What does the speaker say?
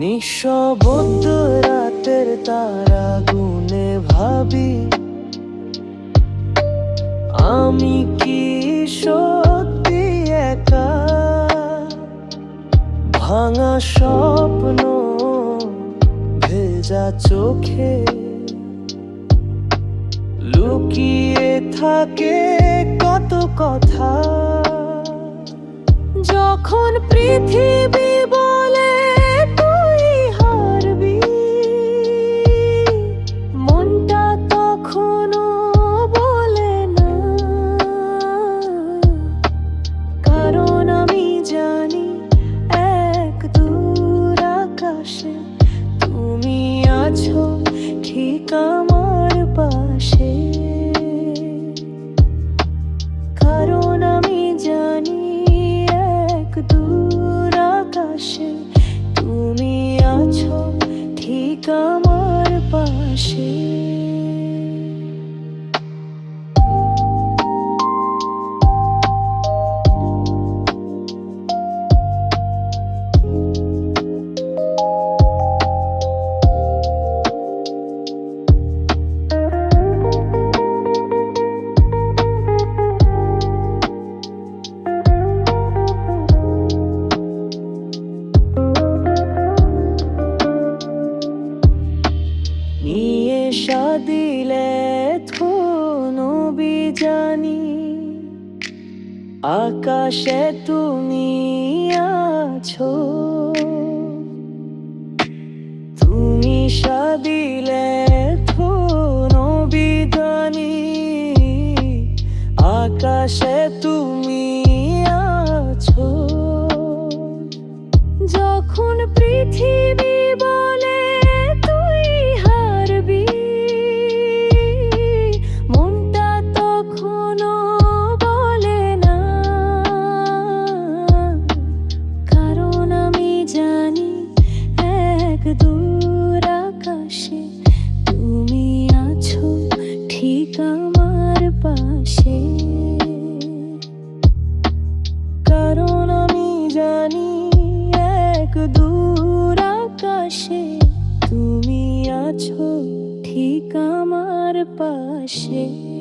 নিঃশব্দ রাতের তারা গুনে ভাবি, আমি কি সত্যি একা? ভাঙা স্বপ্ন ভেজা চোখে, লুকিয়ে থাকে কত কথা। যখন পৃথিবী আকাশে তুমি আছো ঠিক আমার পাশে। কারণ আমি জানি এক দূর আকাশে, তুমি আছো ঠিক আমার পাশে। নিয়ে সাদিলে থনো জানি আকাশে তুমি আছো। তুমি সাদিলে থনো বিধানি আকাশে তুমি আছো। যখন পৃথিবী বলে দূর আকাশে তুমি আছো ঠিক আমার পাশে। কারণ আমি জানি এক দূর আকাশে তুমি আছো ঠিক আমার পাশে।